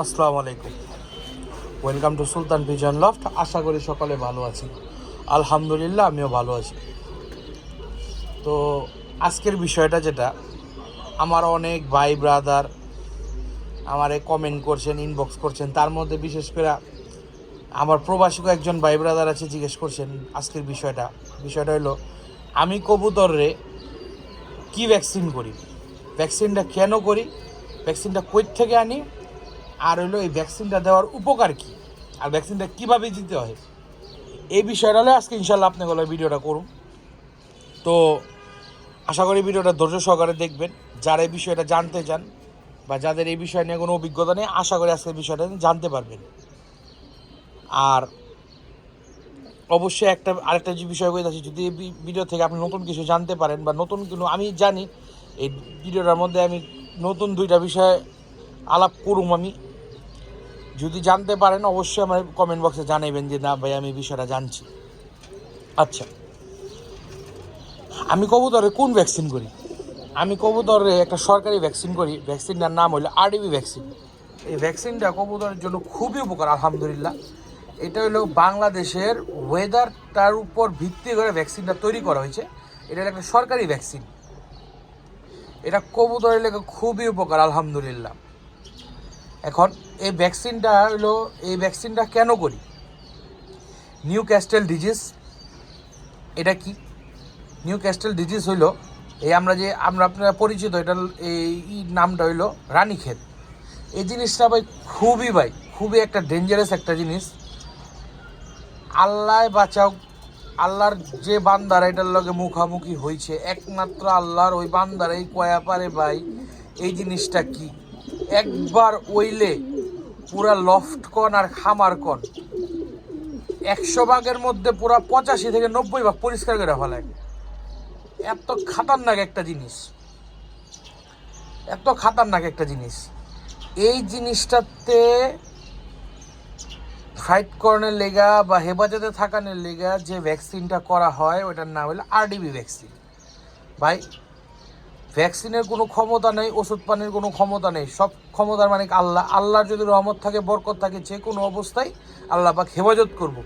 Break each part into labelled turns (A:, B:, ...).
A: আসসালামু আলাইকুম। Welcome to Sultan pigeon loft আশা করি সকলে ভালো আছি আলহামদুলিল্লাহ, আমিও ভালো আছি। তো আজকের বিষয়টা যেটা, আমার অনেক ভাই ব্রাদার আমারে কমেন্ট করছেন ইনবক্স করছেন। তার মধ্যে বিশেষ করে আমার প্রবাসীকে একজন ভাই ব্রাদার আছে, জিজ্ঞেস করছেন আজকের বিষয়টা। বিষয়টা হলো, আমি কবুতররে কি ভ্যাকসিন করি? ভ্যাকসিনটা কেন করি? ভ্যাকসিনটা কই থেকে আনি? আর হলো এই ভ্যাকসিনটা দেওয়ার উপকার কি? আর ভ্যাকসিনটা কীভাবে দিতে হয়? এই বিষয়টা হলে আজকে ইনশাল্লাহ আপনি হলো ভিডিওটা করুন। তো আশা করি ভিডিওটা ধৈর্য সহকারে দেখবেন। যারা এই বিষয়টা জানতে চান বা যাদের এই বিষয় নিয়ে কোনো অভিজ্ঞতা নেই, আশা করি আজকের বিষয়টা জানতে পারবেন। আর অবশ্যই একটা, আরেকটা যে বিষয় হয়ে আছে যদি এই ভিডিও থেকে আপনি নতুন কিছু জানতে পারেন বা নতুন কোনো, আমি জানি এই ভিডিওটার মধ্যে আমি নতুন দুইটা বিষয় আলাপ করুম আমি। যদি জানতে পারেন, অবশ্যই আমার কমেন্ট বক্সে জানাবেন যে, না ভাই, আমি বিষয়টা জানছি। আচ্ছা। আমি কবুতরে কোন ভ্যাকসিন করি? আমি কবুতরে একটা সরকারি ভ্যাকসিন করি। ভ্যাকসিনটার নাম হলো আরডিবি ভ্যাকসিন এই ভ্যাকসিনটা কবুতরের জন্য খুবই উপকার, আলহামদুলিল্লাহ। এটা হলো বাংলাদেশের ওয়েদারটার উপর ভিত্তি করে ভ্যাকসিনটা তৈরি করা হয়েছে। এটা একটা সরকারি ভ্যাকসিন এটা কবুতরের লেগে খুবই উপকার, আলহামদুলিল্লাহ। এখন এই ভ্যাকসিনটা হলো, এই ভ্যাকসিনটা কেন করি? নিউ ক্যাস্টেল ডিজিজ এটা কি? নিউ ক্যাস্টেল ডিজিজ হইল এই আমরা যে, আমরা আপনারা পরিচিত এটা এই নামটা হইল রানীক্ষেত। এই জিনিসটা ভাই খুবই ভাই, খুবই একটা ডেঞ্জারাস একটা জিনিস। আল্লাহ বাঁচাও, আল্লাহর যে বান্দারা, এটার লগে মুখামুখি হয়েছে একমাত্র আল্লাহর ওই বান্দারাই কয়া পারে ভাই, এই জিনিসটা কি? একবার ওইলে পুরা লফট কন আর খামার কন একশো ভাগের মধ্যে পুরা পঁচাশি থেকে নব্বই ভাগ পরিষ্কার করে ফেলায়। এত খাতারনাক একটা জিনিস। এত খাতারনাক একটা জিনিস। এই জিনিসটাতে ফাইট করানোর লেগা বা হেফাজতে থাকানোর লেগা যে ভ্যাকসিনটা করা হয়, ওটার নাম হলো আরডিবি ভ্যাকসিন ভাই ভ্যাকসিনের কোনো ক্ষমতা নেই, ওষুধ পানির কোনো ক্ষমতা নেই। সব ক্ষমতার মানে আল্লাহ। আল্লাহর যদি রহমত থাকে, বরকত থাকে, যে কোনো অবস্থায় আল্লাহ পাক হেফাজত করব।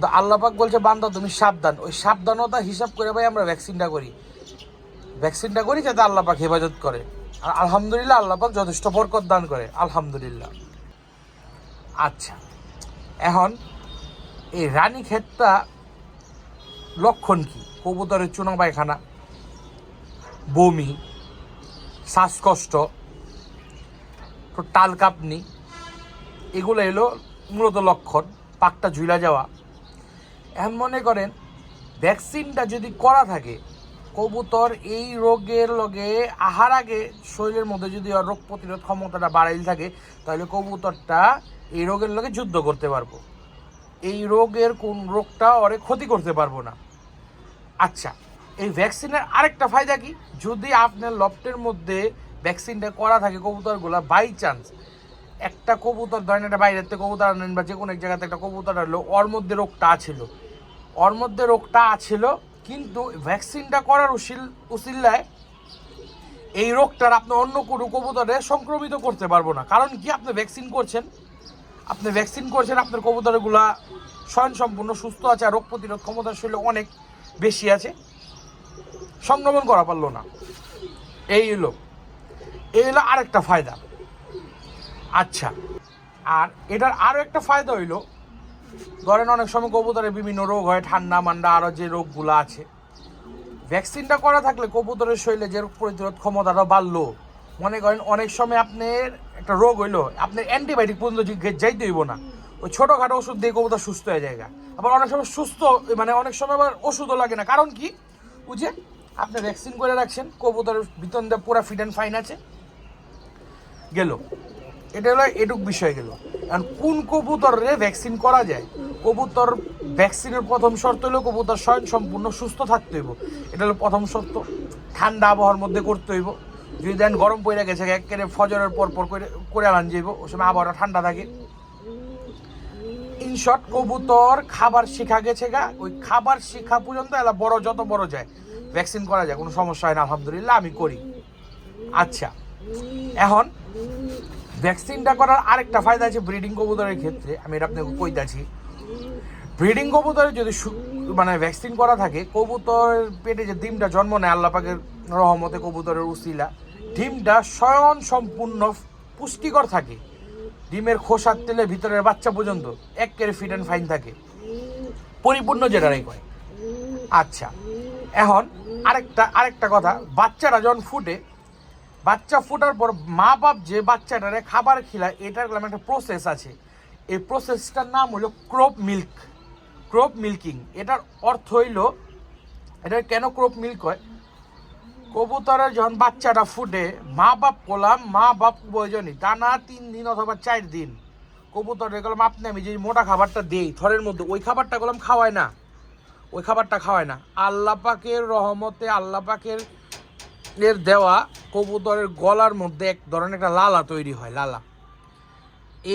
A: তো আল্লাহ পাক বলছে, বান্দা, তুমি সাবধান। ওই সাবধানতা হিসাব করে ভাই আমরা ভ্যাকসিনটা করি। ভ্যাকসিনটা করি যাতে আল্লাহ পাক হেফাজত করে। আর আলহামদুলিল্লাহ আল্লাহ পাক যথেষ্ট বরকত দান করে। আলহামদুলিল্লাহ। আচ্ছা। এখন এই রানী ক্ষেতটা লক্ষণ কি? কবুতরের চুনা পায়খানা বমি, শ্বাসকষ্ট টাল কাঁপনি, এগুলো এলো মূলত লক্ষণ, পাকটা ঝুলা যাওয়া। এমন মনে করেন, ভ্যাকসিনটা যদি করা থাকে, কবুতর এই রোগের লগে আহার আগে শরীরের মধ্যে যদি রোগ প্রতিরোধ ক্ষমতাটা বাড়াইল থাকে, তাহলে কবুতরটা এই রোগের লগে যুদ্ধ করতে পারব। এই রোগের কোন রোগটা ওরে ক্ষতি করতে পারব না। আচ্ছা এই ভ্যাকসিনের আরেকটা ফায়দা কি? যদি আপনার লফটের মধ্যে ভ্যাকসিনটা করা থাকে কবুতরগুলো বাই চান্স একটা কবুতর ধরেন একটা বাইরের থেকে কবুতর আনেন বা যে কোনো এক জায়গাতে একটা কবুতর আনলো, ওর মধ্যে রোগটা আছিল। ওর মধ্যে রোগটা আছিল, কিন্তু ভ্যাকসিনটা করার উশিল উসিল্লায় এই রোগটার আপনি অন্য কোনো কবুতরে সংক্রমিত করতে পারব না। কারণ কি? আপনি ভ্যাকসিন করছেন। আপনি ভ্যাকসিন করছেন, আপনার কবুতরগুলা স্বয়ং সম্পূর্ণ সুস্থ আছে আর রোগ প্রতিরোধ ক্ষমতা শরীরে অনেক বেশি আছে। সংক্রমণ করা পারল না। এই হলো। এই হলো আরেকটা ফায়দা। আচ্ছা আর এটার আরও একটা ফায়দা হইল। ধরেন অনেক সময় কবুতরের বিভিন্ন রোগ হয়, ঠান্ডা মান্ডা আরও যে রোগগুলো আছে। ভ্যাকসিনটা করা থাকলে কবুতরের শরীরে যে রোগ প্রতিরোধ ক্ষমতাটা বাড়লো। মনে করেন অনেক সময় আপনার একটা রোগ হইল, আপনার অ্যান্টিবায়োটিক পর্যন্ত যাইতে হইব না। ওই ছোটোখাটো ওষুধ দিয়ে কবুতর সুস্থ হয়ে যায় আবার অনেক সময় সুস্থ মানে অনেক সময় আবার ওষুধও লাগে না। কারণ কি? বুঝে আপনি ভ্যাকসিন করে রাখছেন কবুতরের ভিতর দিয়ে পুরো ফিট অ্যান্ড ফাইন আছে। গেল। এটা হলো এটুক বিষয় গেল। কারণ কোন কবুতরে ভ্যাকসিন করা যায়? কবুতর ভ্যাকসিনের প্রথম শর্ত হলো কবুতর স্বয়ং সম্পূর্ণ সুস্থ থাকতে হইব। এটা হলো প্রথম শর্ত। ঠান্ডা আবহাওয়ার মধ্যে করতে হইব। যদি দেন গরম পড়ে গেছে, একেবারে ফজরের পর পর করে করে আনান যাইব। ওই সময় আবহাওয়া ঠান্ডা থাকে। ইনশর্ট কবুতর খাবার শিখা গেছে গা। ওই খাবার শিখা পর্যন্ত এলা বড় যত বড় যায়। ভ্যাকসিন করা যায়, কোনো সমস্যা হয় না, আলহামদুলিল্লাহ, আমি করি। আচ্ছা এখন ভ্যাকসিনটা করার আরেকটা ফায়দা আছে ব্রিডিং কবুতরের ক্ষেত্রে, আমি এটা আপনাকে কইতাছি। ব্রিডিং কবুতরের যদি মানে ভ্যাকসিন করা থাকে, কবুতরের পেটে যে ডিমটা জন্ম নেয়, আল্লাহ পাকের রহমতে কবুতরের উসিলা, ডিমটা স্বয়ং সম্পূর্ণ পুষ্টিকর থাকে। ডিমের খোসার তেলে ভিতরের বাচ্চা পর্যন্ত এক কেরে ফিট অ্যান্ড ফাইন থাকে। পরিপূর্ণ যেটারাই কয়। আচ্ছা এখন আরেকটা আরেকটা কথা, বাচ্চারা যখন ফুটে, বাচ্চা ফোটার পর মা বাপ যে বাচ্চাটারে খাবার খিলায়, এটার গেলাম একটা প্রসেস আছে। এই প্রসেসটার নাম হলো ক্রপ মিল্ক ক্রপ মিল্কিং এটার অর্থ হইল, এটা কেন ক্রপ মিল্ক হয়? কবুতরের যখন বাচ্চাটা ফুটে মা বাপ করলাম মা বাপ প্রয়োজনই টানা তিন দিন অথবা চার দিন কবুতরের গেলাম আপনি আমি যে মোটা খাবারটা দিই, থরের মধ্যে, ওই খাবারটা গেলাম খাওয়ায় না। ওই খাবারটা খাওয়ায় না। আল্লাহ পাকের রহমতে, আল্লাহ পাকের এর দেওয়া কবুতরের গলার মধ্যে এক ধরনের একটা লালা তৈরি হয়, লালা।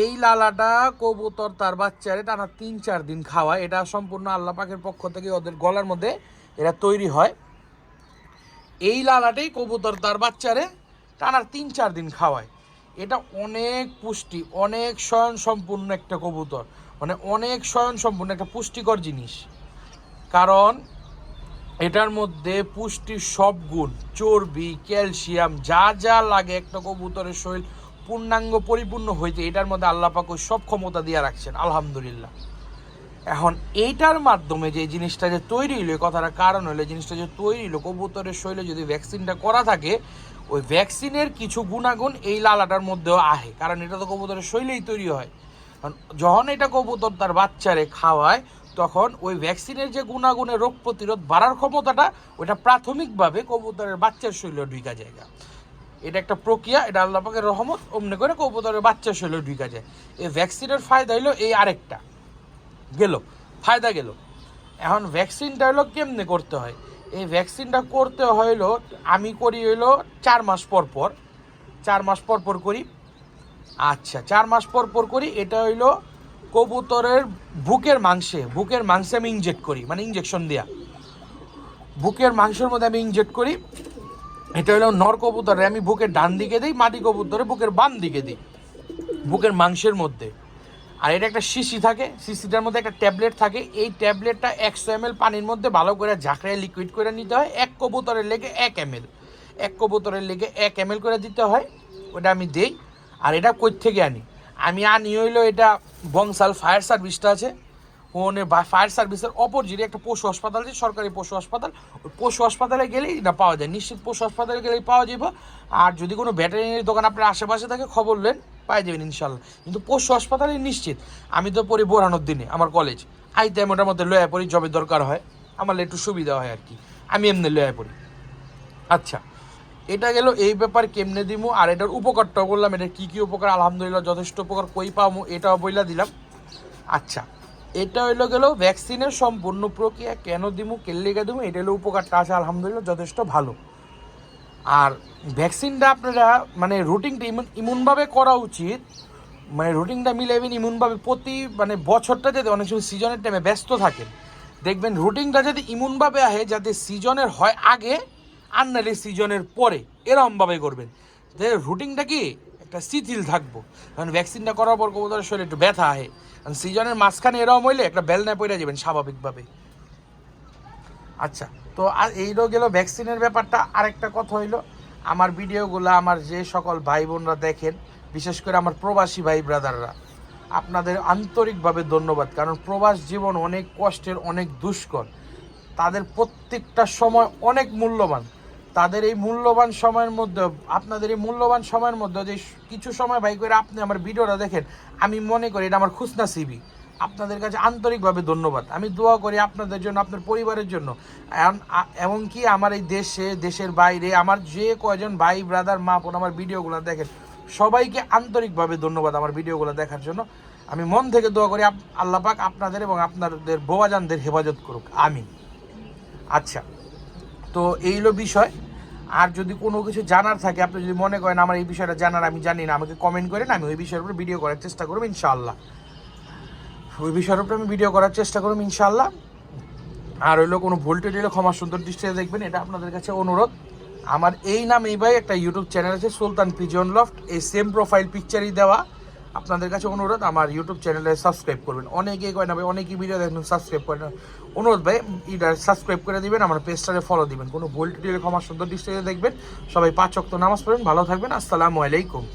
A: এই লালাটা কবুতর তার বাচ্চারে টানা তিন, চার দিন খাওয়ায়। এটা সম্পূর্ণ আল্লাহ পাকের পক্ষ থেকে ওদের গলার মধ্যে এটা তৈরি হয়। এই লালাটাই কবুতর তার বাচ্চারে টানার তিন, চার দিন খাওয়ায়। এটা অনেক পুষ্টি, অনেক স্বয়ং সম্পূর্ণ একটা কবুতর। মানে অনেক স্বয়ং সম্পূর্ণ একটা পুষ্টিকর জিনিস। কারণ এটার মধ্যে পুষ্টির সব গুণ, চর্বি, ক্যালসিয়াম, যা যা লাগে একটা কবুতরের শরীর পূর্ণাঙ্গ পরিপূর্ণ হইতে, এটার মধ্যে আল্লাহ পাক সব ক্ষমতা দিয়ে রাখছেন, আলহামদুলিল্লাহ। এখন এইটার মাধ্যমে যে জিনিসটা যে তৈরি হলো এই কথাটার কারণ এই জিনিসটা যে তৈরি হলো কবুতরের শরীরে যদি ভ্যাকসিনটা করা থাকে, ওই ভ্যাকসিনের কিছু গুণাগুণ এই লালাটার মধ্যেও আহে, কারণ এটা তো কবুতরের শৈলেই তৈরি হয়। কারণ যখন এটা কবুতর তার বাচ্চারে খাওয়ায় তখন ওই ভ্যাকসিনের যে গুণাগুণে রোগ প্রতিরোধ বাড়ার ক্ষমতাটা ওইটা প্রাথমিকভাবে কবুতরের বাচ্চার শরীরে ঢুকা জায়গা এটা একটা প্রক্রিয়া, এটা আল্লাহ পাকের রহমত, অমনি করে কবুতরের বাচ্চার শরীরে ঢুকা যায়। এই ভ্যাকসিনের ফায়দা হলো এই আরেকটা। গেল, ফায়দা গেল। এখন ভ্যাকসিনটা হলো কেমনে করতে হয়? এই ভ্যাকসিনটা করতে হইল, আমি করি হইল চার মাস পর পর। চার মাস পর পর করি। আচ্ছা চার মাস পর পর করি, এটা হইল কবুতরের বুকের মাংসে বুকের মাংসে আমি ইনজেক্ট করি মানে ইঞ্জেকশন দেয়া। বুকের মাংসের মধ্যে আমি ইনজেক্ট করি। এটা হলো নর কবুতরে আমি বুকের ডান দিকে দিই, মাটি কবুতরে বুকের বাম দিকে দিই, বুকের মাংসের মধ্যে। আর এটা একটা শিশি থাকে, শিশিটার মধ্যে একটা ট্যাবলেট থাকে। এই ট্যাবলেটটা একশো এম পানির মধ্যে ভালো করে ঝাঁকড়ায় লিকুইড করে নিতে হয়। এক কবুতরের লেগে এক এম এক কবুতরের লেগে এক এম করে দিতে হয়। ওটা আমি দেই। আর এটা কই থেকে আনি? আমি আনি হইল এটা বংশাল ফায়ার সার্ভিসটা আছে। ওনে ফায়ার সার্ভিসের অপোজিটে একটা পশু হাসপাতাল আছে, সরকারি পশু হাসপাতাল। ওই পশু হাসপাতালে গেলেই না পাওয়া যায়। নিশ্চিত পশু হাসপাতালে গেলেই পাওয়া যাবে আর যদি কোনো ভেটেরিনারি দোকান আপনার আশেপাশে থাকে, খবর নেন, পাই যাবেন ইনশাল্লাহ কিন্তু পশু হাসপাতালে নিশ্চিত। আমি তো পড়ি বোরানোর দিনে, আমার কলেজ আইতে মোটার মধ্যে লয়া পড়ি জবের দরকার হয়। আমার একটু সুবিধা হয় আর কি। আমি এমনি লয়া পড়ি। আচ্ছা। এটা গেল এই ব্যাপার কেমনে দিমু? আর এটার উপকারটাও বললাম, এটা কি কি উপকার? আলহামদুলিল্লাহ যথেষ্ট উপকার কই পামু, এটাও বইলা দিলাম। আচ্ছা এটা হইল গেল ভ্যাকসিনের সম্পূর্ণ প্রক্রিয়া, কেন দিমু কেল্লিগা দিমু, এটা হলো উপকারটা আছে, আলহামদুলিল্লাহ যথেষ্ট ভালো। আর ভ্যাকসিনটা আপনারা মানে রুটিনটা ইমন ইমনভাবে করা উচিত মানে রুটিনটা মিলে মিলাইবেন ইমনভাবে প্রতি মানে বছরটা যাতে অনেক সময় সিজনের টাইমে ব্যস্ত থাকেন। দেখবেন রুটিনটা যদি ইমনভাবে আহে, যাতে সিজনের হয় আগে আর নাহলে সিজনের পরে এরমভাবে করবেন। রুটিনটা কি? একটা শিথিল থাকব। কারণ ভ্যাকসিনটা করার পর কবুতরের শরীরে একটু ব্যথা আহে। কারণ সিজনের মাঝখানে এরম হইলে একটা বেলনায় পড়ে যাবেন স্বাভাবিকভাবে। আচ্ছা তো আর এইলো গেল ভ্যাকসিনের ব্যাপারটা আরেকটা কথা হইল। আমার ভিডিওগুলো আমার যে সকল ভাই বোনরা দেখেন, বিশেষ করে আমার প্রবাসী ভাই ব্রাদাররা আপনাদের আন্তরিকভাবে ধন্যবাদ। কারণ প্রবাস জীবন অনেক কষ্টের, অনেক দুষ্কর। তাদের প্রত্যেকটা সময় অনেক মূল্যবান। তাদের এই মূল্যবান সময়ের মধ্যে, আপনাদের এই মূল্যবান সময়ের মধ্যে যে কিছু সময় ভাই করে আপনি আমার ভিডিওটা দেখেন, আমি মনে করি এটা আমার খুশনা সিবি আপনাদের কাছে আন্তরিকভাবে ধন্যবাদ। আমি দোয়া করি আপনাদের জন্য, আপনার পরিবারের জন্য। এমনকি আমার এই দেশে, দেশের বাইরে, আমার যে কয়জন ভাই, ব্রাদার, মা, বোন আমার ভিডিওগুলো দেখেন, সবাইকে আন্তরিকভাবে ধন্যবাদ আমার ভিডিওগুলো দেখার জন্য। আমি মন থেকে দোয়া করি আপ- আল্লাহ পাক আপনাদের এবং আপনাদের বোয়াজানদের হেফাজত করুক। আমিন। আচ্ছা। তো এই হলো বিষয়। আর যদি কোনো কিছু জানার থাকে, আপনি যদি মনে করেন আমার এই বিষয়টা জানার, আমি জানি না, আমাকে কমেন্ট করেন, আমি ওই বিষয়ের উপর ভিডিও করার চেষ্টা করব ইনশাআল্লাহ। ওই বিষয়ের উপর আমি ভিডিও করার চেষ্টা করব ইনশাআল্লাহ। আর হইল কোনো ভোল্টেজ হলে ক্ষমা সুন্দর দৃষ্টিতে দেখবেন, এটা আপনাদের কাছে অনুরোধ। আমার এই নাম এই ভাই একটা ইউটিউব চ্যানেল আছে, সুলতান পিজন লফট এই সেম প্রোফাইল পিকচারই দেওয়া। আপনাদের কাছে অনুরোধ, আমার ইউটিউব চ্যানেলে সাবস্ক্রাইব করবেন। অনেকেই কয় না ভাই অনেকেই ভিডিও দেখবেন সাবস্ক্রাইব করেন অনুরোধ ভাই, এটা সাবস্ক্রাইব করে দিবেন, আমার পেজটারে ফলো দিবেন। কোনো ভুল টিউটোরিয়াল ক্ষমা সুন্দর দৃষ্টিতে দেখবেন। সবাই পাঁচ অক্ত নামাজ পড়েন, ভালো থাকবেন। আসসালামু আলাইকুম।